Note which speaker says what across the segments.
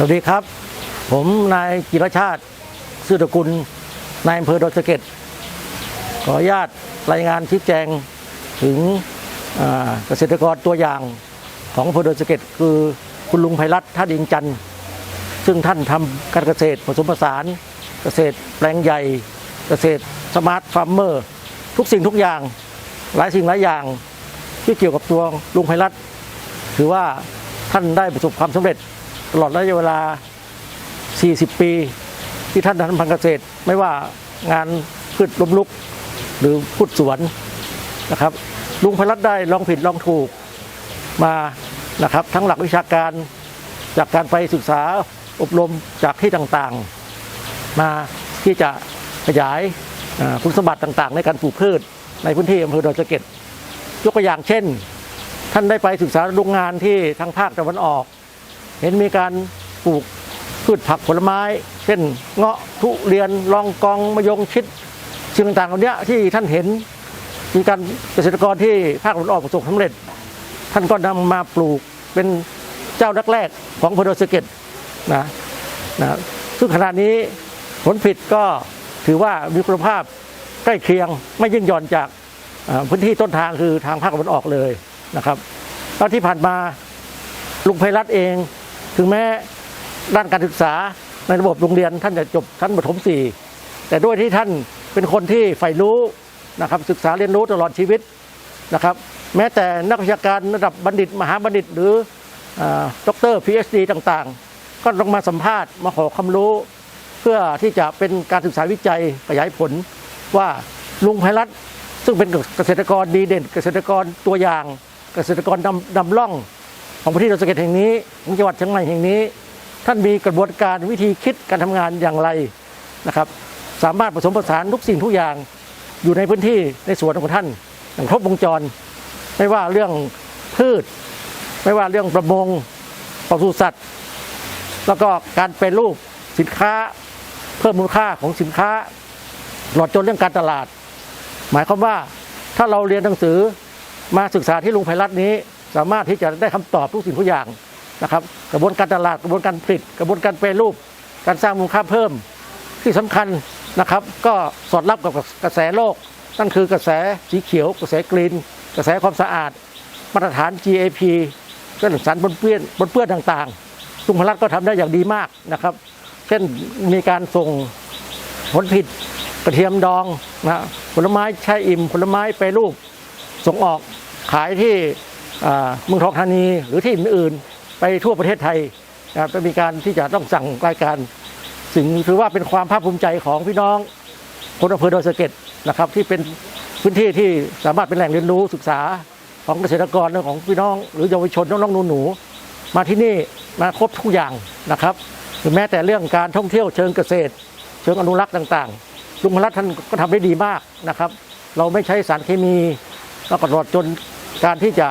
Speaker 1: สวัสดีครับ ผมนายจิรชาติซื่อตกุลนายอำเภอดอยสะเก็ดขออนุญาตรายงานชี้แจงถึงเกษตรกรตัวอย่างของอำเภอดอยสะเก็ดคือคุณลุงไพรัตท่าดิงจันทร์ซึ่งท่านทำการเกษตรผสมผสาน เกษตรแปลงใหญ่ เกษตรสมาร์ทฟาร์มเมอร์ทุกสิ่งทุกอย่างหลายสิ่งหลายอย่างที่เกี่ยวกับตัวลุงไพรัตถือว่าท่านได้ประสบความสำเร็จ ตลอดระยะเวลา 40 ปี ที่ท่านทำพันธุ์เกษตร ไม่ว่างานพืชล้มลุก หรือพืชสวนนะครับ ลุงพลัดได้ลองผิดลองถูกมานะครับ ทั้งหลักวิชาการจากการไปศึกษาอบรมจากที่ต่างๆ มาที่จะขยายคุณสมบัติต่างๆ ในการปลูกพืชในพื้นที่อำเภอดอยสะเก็ดยกตัวอย่างเช่น ท่านได้ไปศึกษาโรงงานที่ทางภาคตะวันออก เห็นมีการปลูกพืชผักผลไม้ เช่นเงาะทุเรียนลองกองมะยงชิดสิ่งต่างๆเหล่านี้ที่ท่านเห็นมีการเกษตรกรที่ภาคตะวันออกประสบสำเร็จ ท่านก็นำมาปลูกเป็นเจ้าแรกๆของพโดสเกตนะนะซึ่งขณะนี้ผลผลิตก็ถือว่ามีคุณภาพใกล้เคียงไม่ยิ่งหย่อนจากพื้นที่ต้นทางคือทางภาคตะวันออกเลยนะครับแล้วที่ผ่านมาลุงไพรัตเอง ถึงแม้ด้านการศึกษาในระบบโรงเรียนท่านจะจบชั้นประถมสี่แต่ด้วยที่ท่านเป็นคนที่ใฝ่รู้นะครับศึกษาเรียนรู้ตลอดชีวิตนะครับ แม้แต่นักวิชาการระดับบัณฑิต มหาบัณฑิต หรือด็อกเตอร์พีเอชดีต่างๆ ก็ต้องมาสัมภาษณ์มาขอความรู้ เพื่อที่จะเป็นการศึกษาวิจัยขยายผลว่าลุงไพรัตซึ่งเป็นเกษตรกรดีเด่น เกษตรกรตัวอย่าง เกษตรกรนำนำร่อง ของพื้นที่ดอยสะเก็ดแห่งนี้ของจังหวัดเชียงใหม่แห่งนี้ ท่านมีกระบวนการวิธีคิดการทำงานอย่างไรนะครับ สามารถผสมผสานทุกสิ่งทุกอย่างอยู่ในพื้นที่ในสวนของท่าน อย่างครบวงจร ไม่ว่าเรื่องพืช ไม่ว่าเรื่องประมงปศุสัตว์ แล้วก็การเป็นรูปสินค้าเพิ่มมูลค่าของสินค้าตลอดจนเรื่องการตลาด หมายความว่าถ้าเราเรียนหนังสือมาศึกษาที่ลุงไพรัตน์นี้ สามารถที่จะได้คำตอบทุกสิ่งทุกอย่างนะครับ กระบวนการตลาดกระบวนการผลิต กระบวนการแปรรูป การสร้างมูลค่าเพิ่มที่สำคัญนะครับ ก็สอดรับกับกระแสโลกนั่นคือกระแสสีเขียว กระแสกรีน กระแสความสะอาด มาตรฐาน GAP เรื่องสารปนเปื้อนปนเปื้อนต่างๆลุงพรัตน์ก็ทำได้อย่างดีมากนะครับ เช่นมีการส่งผลผิดกระเทียมดองนะผลไม้แช่อิ่มผลไม้แปรูปส่งออกขายที่ เมืองทองธานีหรือที่อื่นๆไปทั่วประเทศไทยนะครับจะมีการที่จะต้องสั่งรายการสิ่งถือว่าเป็นความภาคภูมิใจของพี่น้องคนอำเภอดอยสะเก็ดนะครับที่เป็นพื้นที่ที่สามารถเป็นแหล่งเรียนรู้ศึกษาของเกษตรกรของพี่น้อง หรือเยาวชนน้องๆหนูๆมาที่นี่มาครบทุกอย่างนะครับถึงแม้แต่เรื่องการท่องเที่ยวเชิงเกษตร เชิงอนุรักษ์ต่างๆลุงพลัดท่านก็ทำได้ดีมากนะครับ เราไม่ใช้สารเคมีแล้วก็ตลอดจนการที่จะ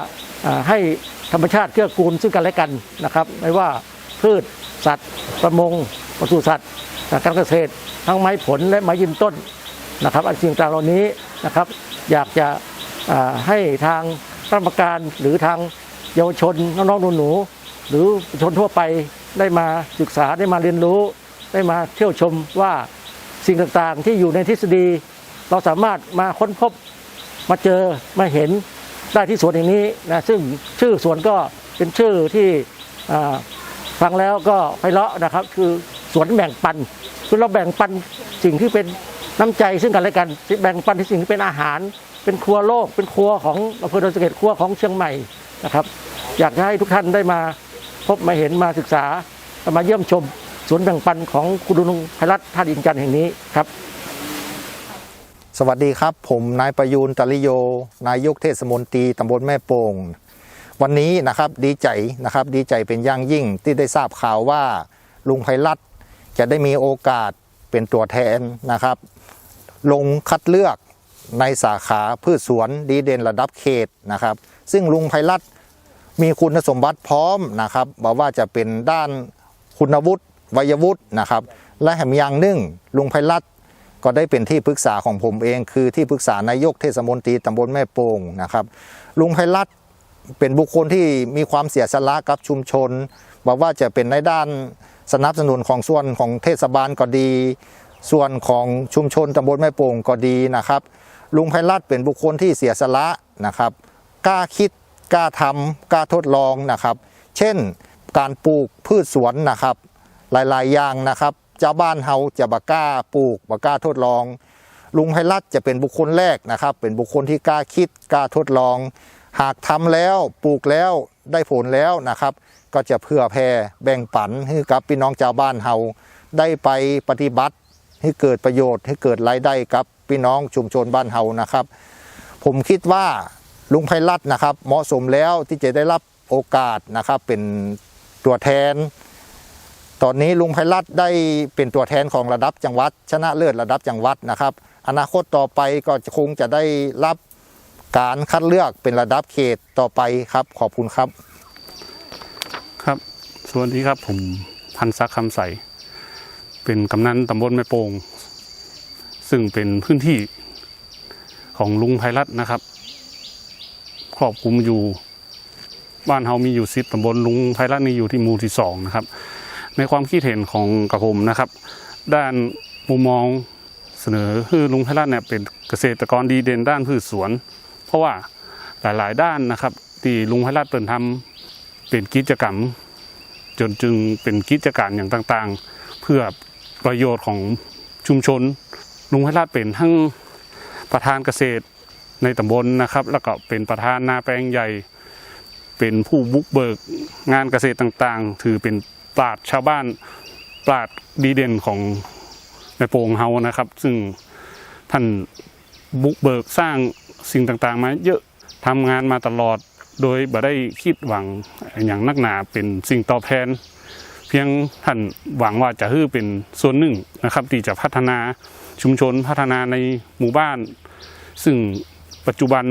Speaker 1: ให้ธรรมชาติเกื้อกูลซึ่งกันและกันนะครับ ไม่ว่าพืชสัตว์ ประมงปศุสัตว์การเกษตร ทั้งไม้ผลและไม้ยืนต้นนะครับอันสิ่งต่างเหล่านี้นะครับ อยากจะให้ทางรรมการหรือทางเยาวชนน้องๆหนูๆหรือชาชนทั่วไปได้มาศึกษาได้มาเรียนรู้ ได้มาเที่ยวชมว่าสิ่งต่างๆที่อยู่ในทฤษฎี เราสามารถมาค้นพบมาเจอมาเห็น ได้ที่สวนแห่งนี้นะซึ่งชื่อสวนก็เป็นชื่อที่ฟังแล้วก็ไพเราะนะครับ คือสวนแบ่งปัน คือเราแบ่งปันสิ่งที่เป็นน้ำใจซึ่งกันและกันแบ่งปันที่สิ่งที่เป็นอาหาร เป็นครัวโลก เป็นครัวของอำเภอดอยสะเก็ดครัวของเชียงใหม่นะครับ อยากให้ทุกท่านได้มาพบมาเห็นมาศึกษามาเยี่ยมชมสวนแบ่งปันของคุณลุงไพรัตน์ท่าดินจันทร์แห่งนี้ครับ
Speaker 2: สวัสดีครับ ผมนายประยูนตริโย นายกเทศมนตรีตำบลแม่โป่ง วันนี้นะครับดีใจนะครับดีใจเป็นอย่างยิ่งที่ได้ทราบข่าวว่าลุงไพรัตจะได้มีโอกาสเป็นตัวแทนนะครับ ลงคัดเลือกในสาขาพืชสวนดีเด่นระดับเขตนะครับ ซึ่งลุงไพรัตมีคุณสมบัติพร้อมนะครับบอกว่าจะเป็นด้านคุณวุฒิวัยวุฒินะครับ และแถมย่างนึ่งลุงไพรัต ก็ได้เป็นที่ปรึกษาของผมเอง คือที่ปรึกษานายกเทศมนตรีตำบลแม่โป่งนะครับ ลุงไพรัตเป็นบุคคลที่มีความเสียสละกับชุมชน บอกว่าจะเป็นในด้านสนับสนุนของส่วนของเทศบาลก็ดี ส่วนของชุมชนตำบลแม่โป่งก็ดีนะครับ ลุงไพรัตเป็นบุคคลที่เสียสละนะครับกล้าคิดกล้าทำกล้าทดลองนะครับ เช่นการปลูกพืชสวนนะครับ หลายๆอย่างนะครับ เจ้าบ้านเฮาจะบากล้าปลูกบากล้าทดลอง ลุงไพรัตจะเป็นบุคคลแรกนะครับ เป็นบุคคลที่กล้าคิดกล้าทดลอง หากทำแล้วปลูกแล้วได้ผลแล้วนะครับ ก็จะเพื่อแผ่แบ่งปันให้กับพี่น้องชาวบ้านเฮาได้ไปปฏิบัติ ให้เกิดประโยชน์ให้เกิดรายได้กับพี่น้องชุมชนบ้านเฮานะครับ ผมคิดว่าลุงไพรัตน์นะครับ เหมาะสมแล้วที่จะได้รับโอกาสนะครับเป็นตัวแทน ตอนนี้ลุงไพรัตน์ได้เป็นตัวแทนของระดับจังหวัด ชนะเลิศระดับจังหวัดนะครับ อนาคตต่อไปก็คงจะได้รับการคัดเลือกเป็นระดับเขตต่อไปครับ ขอบคุณครับ
Speaker 3: ครับ สวัสดีครับผมพันศักดิ์คำใส เป็นกำนันตำบลแม่โป่งซึ่งเป็นพื้นที่ของลุงไพรัตน์นะครับ ครอบคลุมอยู่ บ้านเฮามีอยู่สิบตำบลลุงไพรัตน์นี่อยู่ที่หมู่ที่สองนะครับ ในความคิดเห็นของกระผมนะครับ ด้านมุมมองเสนอคือลุงไพรัตน์เนี่ยเป็นเกษตรกรดีเด่นด้านพืชสวน เพราะว่าหลายๆ ด้านนะครับ ที่ลุงไพรัตน์เปิดทำเป็นกิจกรรม จนจึงเป็นกิจการอย่างต่างๆ เพื่อประโยชน์ของชุมชน ลุงไพรัตน์เป็นทั้งประธานเกษตรในตำบลนะครับ แล้วก็เป็นประธานนาแปลงใหญ่ เป็นผู้บุกเบิกงานเกษตรต่างๆ ถือเป็น ปราดชาวบ้านปราดดีเด่นของในโป่งเฮานะครับ ซึ่งท่านบุกเบิกสร้างสิ่งต่างๆ มาเยอะทำงานมาตลอดโดยบ่ได้คิดหวังอย่างนักหนาเป็นสิ่งตอบแทน เพียงท่านหวังว่าจะฮือเป็นส่วนหนึ่งนะครับ ที่จะพัฒนาชุมชนพัฒนาในหมู่บ้าน ซึ่งปัจจุบัน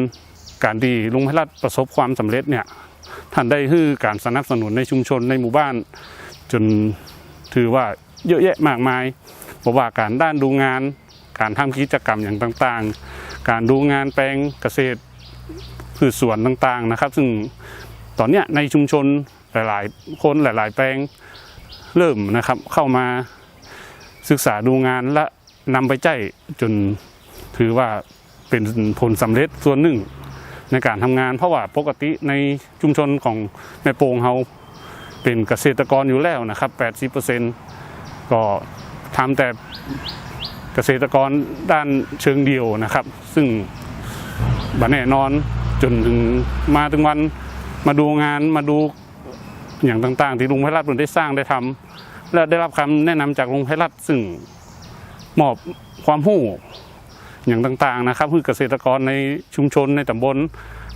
Speaker 3: การดีลุงพิรัตประสบความสำเร็จเนี่ยท่านได้ฮือการสนับสนุนในชุมชนในหมู่บ้าน จนถือว่าเยอะแยะมากมายบอกว่าการด้านดูงาน การทำกิจกรรมอย่างต่างๆ การดูงานแปลงเกษตรพืชสวนต่างๆนะครับ ซึ่งตอนนี้ในชุมชนหลายๆ คนหลาย ๆ แปลงเริ่มนะครับเข้ามาศึกษาดูงานและนำไปใจจนถือว่าเป็นผลสำเร็จส่วนหนึ่งในการทำงาน เพราะว่าปกติในชุมชนของแม่โป่งเฮา เป็นเกษตรกรอยู่แล้วนะครับ 80%ก็ทำแต่เกษตรกรด้านเชิงเดียวนะครับ ซึ่งบัแน่นอนจนถึงมาถึงวันมาดูงานมาดูอย่างต่างๆ ที่ลุงไพรัตน์ได้สร้างได้ทำและได้รับคำแนะนำจากลุงไพรัตน์ซึ่งมอบความรู้อย่างต่างๆนะครับคือเกษตรกรในชุมชนในตำบล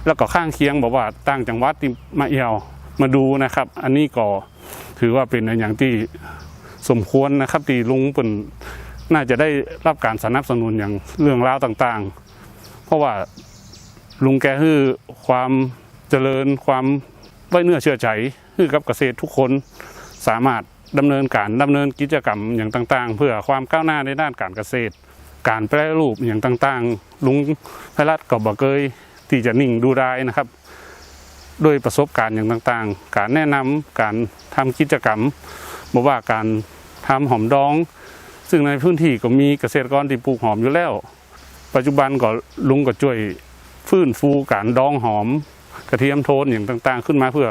Speaker 3: แล้วก็ข้างเคียงบอกว่าต่างจังหวัดที่มาเอี่ยว มาดูนะครับ อันนี้ก็ถือว่าเป็นอย่างที่สมควรนะครับที่ลุงเป็นน่าจะได้รับการสนับสนุนอย่างเรื่องราวต่างๆ เพราะว่าลุงแกคือความเจริญความไว้เนื้อเชื่อใจคือกับเกษตรทุกคนสามารถดำเนินการดำเนินกิจกรรมอย่างต่างๆ เพื่อความก้าวหน้าในด้านการเกษตร การแปรรูปอย่างต่างๆ ลุงพรัตก็บอกเคยที่จะนิ่งดูได้นะครับ ด้วยประสบการณ์อย่างต่างๆ การแนะนำการทำกิจกรรมบอกว่าการทำหอมดอง ซึ่งในพื้นที่ก็มีเกษตรกรที่ปลูกหอมอยู่แล้ว ปัจจุบันก็ลุงก็ช่วยฟื้นฟูการดองหอม กระเทียมโทนอย่างต่างๆ ขึ้นมาเพื่อ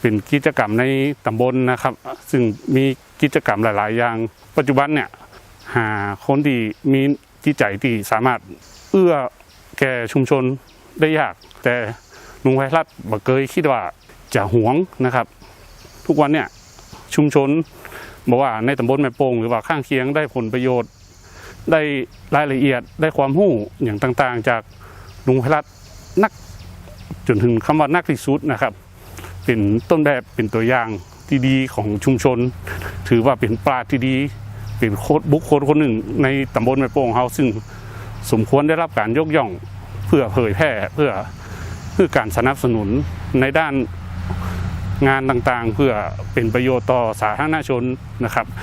Speaker 3: เป็นกิจกรรมในตำบลนะครับ ซึ่งมีกิจกรรมหลาย ๆ อย่าง ปัจจุบันเนี่ยหาคนที่มีจิตใจที่สามารถเอื้อแก่ชุมชนได้ยาก แต่ ลุงไพรัตน์บอกเคยคิดว่าจะหวงนะครับ ทุกวันเนี่ยชุมชนบอกว่าในตำบลแม่โป่งหรือว่าข้างเคียงได้ผลประโยชน์ ได้รายละเอียดได้ความรู้อย่างต่างๆ จากลุงไพรัตน์นักจนถึงคำว่านักที่สุดนะครับ เป็นต้นแบบเป็นตัวอย่างที่ดีของชุมชน ถือว่าเป็นปราที่ดี เป็นโคตบุคคลคนหนึ่ง ในตำบลแม่โป่งเฮาซึ่งสมควรได้รับการยกย่องเพื่อเผยแพร่เพื่อ เพื่อการสนับสนุนในด้านงานต่างๆ เพื่อเป็นประโยชน์ต่อสาธารณชนนะครับ